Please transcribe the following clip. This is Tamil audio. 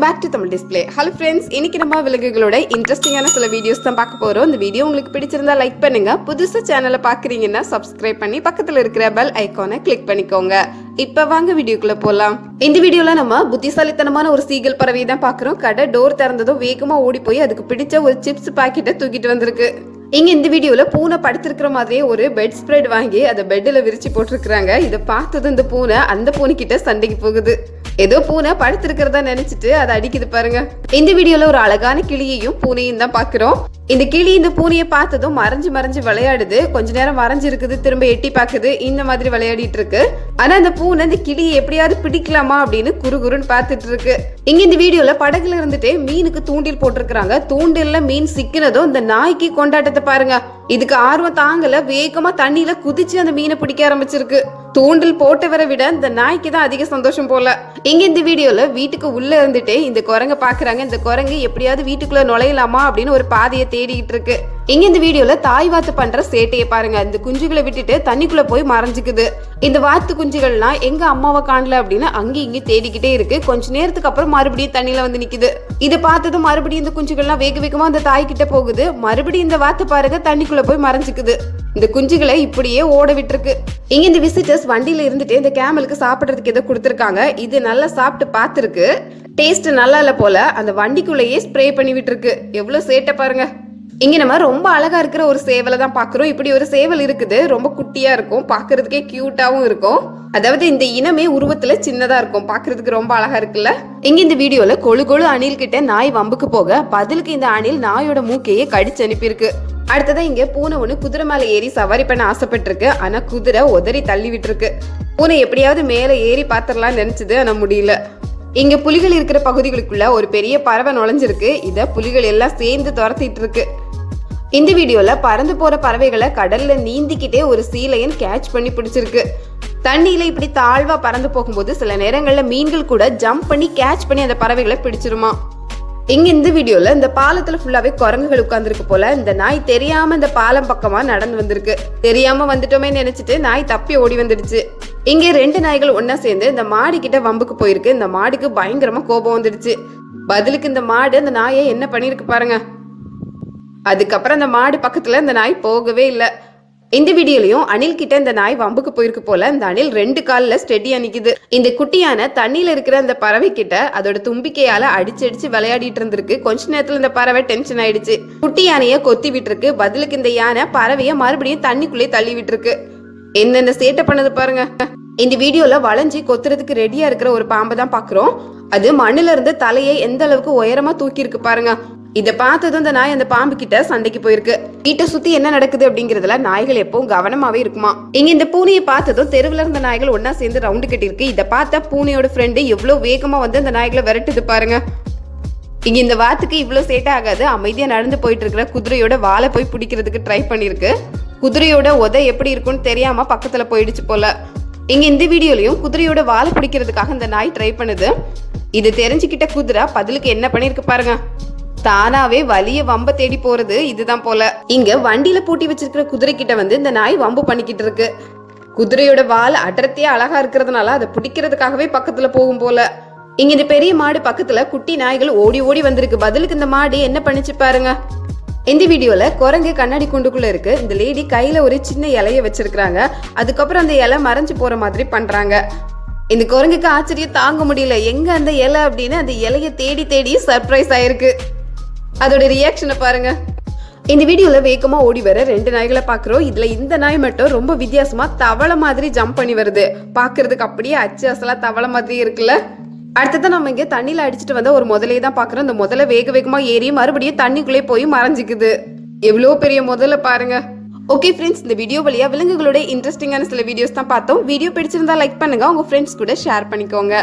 Welcome back to Tamil display hello friends இன்னைக்கு நம்ம விலங்குகளோட இன்ட்ரெஸ்டிங்கான சில வீடியோஸ் தான் பார்க்க போகிறோம் இந்த வீடியோ உங்களுக்கு பிடிச்சிருந்தா லைக் பண்ணுங்க. புதுசாக சேனலை பார்க்குறீங்கன்னா சப்ஸ்கிரைப் பண்ணி பக்கத்தில் இருக்கிற பெல் ஐக்கானை கிளிக் பண்ணிக்கோங்க. இப்போ வாங்க வீடியோக்குள்ளே போகலாம் இந்த வீடியோவில் நம்ம புத்திசாலித்தனமான ஒரு சீகல் பறவை தான் பார்க்குறோம். கடை டோர் திறந்ததும் வேகமாக ஓடி போய் அதுக்கு பிடிச்ச ஒரு சிப்ஸ் பாக்கெட்டை தூக்கிட்டு வந்திருக்கு. இங்க இந்த வீடியோல பூனை படுத்திருக்கிற மாதிரியே ஒரு பெட் ஸ்ப்ரெட் வாங்கி அதை பெட்டில் விரிச்சு போட்டிருக்கிறாங்க. இதை பார்த்தது இந்த பூனை அந்த பூனை சண்டைக்கு போகுது. ஏதோ பூனை படுத்திருக்கிறதா நினைச்சிட்டு அதை அடிக்குது பாருங்க. இந்த வீடியோல ஒரு அழகான கிளியையும் பூனையும் தான் பாக்குறோம் இந்த கிளி இந்த பூனையை பார்த்ததும் மறைஞ்சு மறைஞ்சு விளையாடுது. கொஞ்ச நேரம் மறைஞ்சு இருக்குது திரும்ப எட்டி பாக்குது இந்த மாதிரி விளையாடிட்டு இருக்கு. ஆனா அந்த பூனை இந்த கிளியை எப்படியாவது பிடிக்கலாமா அப்படின்னு குறுகுருன்னு பார்த்துட்டு இருக்கு. இங்க இந்த வீடியோல படகுல இருந்துட்டே மீனுக்கு தூண்டில் போட்டிருக்காங்க தூண்டில்ல மீன் சிக்கினதும் இந்த நாய்க்கு கொண்டாட்டத்தை பாருங்க. இதுக்கு ஆர்வம் தாங்கல வேகமா தண்ணியில குதிச்சு அந்த மீனை பிடிக்க ஆரம்பிச்சிருக்கு. தூண்டில் போட்டவரை விட இந்த நாய்க்கு தான் அதிக சந்தோஷம் போல. இங்க இந்த வீடியோல வீட்டுக்கு உள்ள இருந்துட்டே இந்த குரங்க பாக்குறாங்க. இந்த குரங்கு எப்படியாவது வீட்டுக்குள்ள நுழையலாமா அப்படின்னு ஒரு பாதையை தேடிட்டு இருக்கு இங்க இந்த வீடியோல தாய் வாத்து பண்ற சேட்டையை பாருங்க. இந்த குஞ்சுகளை விட்டுட்டு தண்ணிக்குள்ள போய் மறைஞ்சுக்குது. இந்த வாத்து குஞ்சுகள்லாம் எங்க அம்மாவை காணல அப்படின்னு அங்கேயும் இங்கேயும் தேடிக்கிட்டே இருக்கு. கொஞ்ச நேரத்துக்கு அப்புறம் மறுபடியும் தண்ணியில வந்து நிக்குது. இதை பார்த்ததும் மறுபடியும் இந்த குஞ்சுகள்லாம் வேக வேகமா அந்த தாய் கிட்ட போகுது. மறுபடியும் இந்த வாத்து பாருங்க தண்ணிக்குள்ள போய் மறைஞ்சுக்குது. இந்த குஞ்சுகளை இப்படியே ஓட விட்டுருக்கு. இங்க இந்த விசிட்டர்ஸ் வண்டியில இருந்துட்டு இந்த கேமலுக்கு சாப்பிடுறதுக்கு ஏதோ கொடுத்துருக்காங்க. இது நல்லா சாப்பிட்டு பார்த்துருக்கு. டேஸ்ட் நல்லா இல்ல போல. அந்த வண்டிக்குள்ளேயே ஸ்ப்ரே பண்ணி விட்டுருக்கு. எவ்வளவு சேட்டை பாருங்க. இங்கே நம்ம ரொம்ப அழகாக இருக்கிற ஒரு சேவலை தான் பார்க்குறோம் இப்படி ஒரு சேவல் இருக்குது. ரொம்ப குட்டியாக இருக்கும். பார்க்குறதுக்கே க்யூட்டாகவும் இருக்கும். அதாவது இந்த இனமே உருவத்துல சின்னதா இருக்கும். பாக்குறதுக்கு ரொம்ப அழகா இருக்குல்ல? இங்க இந்த வீடியோல கொழு கொழு அணில் கிட்ட நாய் வம்புக்கு போக பதிலுக்கு இந்த அணில் நாயோட மூக்கையே கடிச்சு அனுப்பியிருக்கு. அடுத்ததான் இங்க பூனை ஒன்று குதிரை மேலே ஏறி சவாரி பண்ண ஆசைப்பட்டிருக்கு. ஆனா குதிரை உதறி தள்ளி விட்டுருக்கு பூனை எப்படியாவது மேலே ஏறி பாத்திரலாம்னு நினைச்சது ஆனா முடியல. இங்க புலிகள் இருக்கிற பகுதிகளுக்குள்ள ஒரு பெரிய பறவை நுழைஞ்சிருக்கு. இத புலிகள் எல்லாம் சேர்ந்து துரத்திட்டு இருக்கு. இந்த வீடியோல பறந்து போற பறவைகளை கடல்ல நீந்திக்கிட்டே ஒரு சீலையன் கேட்ச் பண்ணி பிடிச்சிருக்கு. தண்ணியில இப்படி தாழ்வா பறந்து போகும்போது சில நேரங்கள்ல மீன்கள் கூட ஜம்ப் பண்ணி கேட்ச் பண்ணி அந்த பறவைகளை பிடிச்சிருமா. இங்க இந்த வீடியோல இந்த பாலத்துல ஃபுல்லாவே குரங்குகள் உட்கார்ந்துருக்கு போல இந்த நாய் தெரியாம இந்த பாலம் பக்கமா நடந்து வந்திருக்கு. தெரியாம வந்துட்டோமே நினைச்சிட்டு நாய் தப்பி ஓடி வந்துடுச்சு. இங்க ரெண்டு நாய்கள் ஒன்றா சேர்ந்து இந்த மாடு கிட்ட வம்புக்கு போயிருக்கு. இந்த மாடுக்கு பயங்கரமா கோபம் வந்துடுச்சு. பதிலுக்கு இந்த மாடு அந்த நாயை என்ன பண்ணிருக்கு பாருங்க. அதுக்கப்புறம் அந்த மாடு பக்கத்துல இந்த நாய் போகவே இல்லை. இந்த வீடியோலயும் அணில் கிட்ட இந்த நாய் வம்புக்கு போயிருக்கு போல. இந்த அணில் ரெண்டு கால்ல ஸ்டெடியா நிக்குது. இந்த குட்டியான தண்ணியில இருக்கிற அந்த பறவை கிட்ட அதோட தும்பிக்கையால அடிச்சு அடிச்சு விளையாடிட்டு இருந்திருக்கு. கொஞ்ச நேரத்துல இந்த பறவை டென்ஷன் ஆயிடுச்சு. குட்டி யானைய கொத்தி விட்டுருக்கு. பதிலுக்கு இந்த யானை பறவைய மறுபடியும் தண்ணிக்குள்ளே தள்ளி விட்டுருக்கு. என்னென்ன சேட்டை பண்ணது பாருங்க. இந்த வீடியோல வளைஞ்சி கொத்துறதுக்கு ரெடியா இருக்கிற ஒரு பாம்பை தான் பாக்குறோம். அது மண்ணுல இருந்து தலையை எந்த அளவுக்கு உயரமா தூக்கி இருக்கு பாருங்க. இத பார்த்ததும் இந்த நாய் அந்த பாம்பு கிட்ட சண்டைக்கு போயிருக்கு. வீட்டை சுத்தி என்ன நடக்குது அப்படிங்கறதுல நாய்கள் எப்பவும் கவனமாவே இருக்குமா? இங்க இந்த பூனையை பார்த்ததும் தெருவுல இருந்த நாய்கள் ஒன்னா சேர்ந்து ரவுண்டு கட்டிருக்கு இத பார்த்தா பூனையோட ஃப்ரெண்டு எவ்வளவு வேகமா வந்து அந்த நாய்களை விரட்டுது பாருங்க. இங்க இந்த வாத்துக்கு இவ்வளவு சேட்டை ஆகாது. அமைதியா நடந்து போயிட்டு இருக்கிற குதிரையோட வாழை போய் பிடிக்கிறதுக்கு ட்ரை பண்ணிருக்கு குதிரையோட உதை எப்படி இருக்கும்னு தெரியாம பக்கத்துல போயிடுச்சு போல. இங்க இந்த வீடியோலயும் குதிரையோட வாழை பிடிக்கிறதுக்காக இந்த நாய் ட்ரை பண்ணுது. இது தெரிஞ்சுக்கிட்ட குதிரை பதிலுக்கு என்ன பண்ணிருக்கு பாருங்க. தானாவே வலிய வம்ப தேடி போறது இதுதான் போல. இங்க வண்டியில பூட்டி வச்சிருக்கிற குதிரை கிட்ட வந்து இந்த நாய் வம்பு பண்ணிக்கிட்டு இருக்கு. குதிரையோட வால் அடர்த்தியா அழகா இருக்கிறதுனால அதை பிடிக்கிறதுக்காகவே பக்கத்துல போகும் போல. இங்க இந்த பெரிய மாடு பக்கத்துல குட்டி நாய்கள் ஓடி ஓடி வந்திருக்கு. பதிலுக்கு இந்த மாடு என்ன பண்ணிச்சு பாருங்க. இந்த வீடியோல குரங்கு கண்ணாடி குண்டுக்குள்ள இருக்கு. இந்த லேடி கையில ஒரு சின்ன இலைய வச்சிருக்காங்க அதுக்கப்புறம் அந்த இலை மறைஞ்சு போற மாதிரி பண்றாங்க. இந்த குரங்குக்கு ஆச்சரியம் தாங்க முடியல. எங்க அந்த இலை அப்படின்னு அந்த இலைய தேடி தேடி சர்ப்ரைஸ் ஆயிருக்கு. அதோட ரியாக்ஷனை பாருங்க. இந்த வீடியோல வேகமா ஓடி வர ரெண்டு நாய்களை பாக்குறோம். இதுல இந்த நாய் மட்டும் ரொம்ப வித்தியாசமா தவளை மாதிரி ஜம்ப் பண்ணி வருது. பாக்குறதுக்கு அப்படியே அச்சு அசலா தவளை மாதிரி இருக்குல்ல. அடுத்ததான் நம்ம இங்க தண்ணியில அடிச்சுட்டு வந்த ஒரு முதலையை தான் பாக்குறோம். இந்த முதல்ல வேக வேகமா ஏறி மறுபடியும் தண்ணிக்குள்ளே போய் மறைஞ்சிக்குது. எவ்வளோ பெரிய முதல்ல பாருங்க. ஓகே ஃப்ரெண்ட்ஸ் இந்த வீடியோ வழியா விலங்குகளோட இன்ட்ரெஸ்டிங்கான சில வீடியோஸ் தான் பார்த்தோம். வீடியோ பிடிச்சிருந்தா லைக் பண்ணுங்க. உங்க ஃப்ரெண்ட்ஸ் கூட ஷேர் பண்ணிக்கோங்க.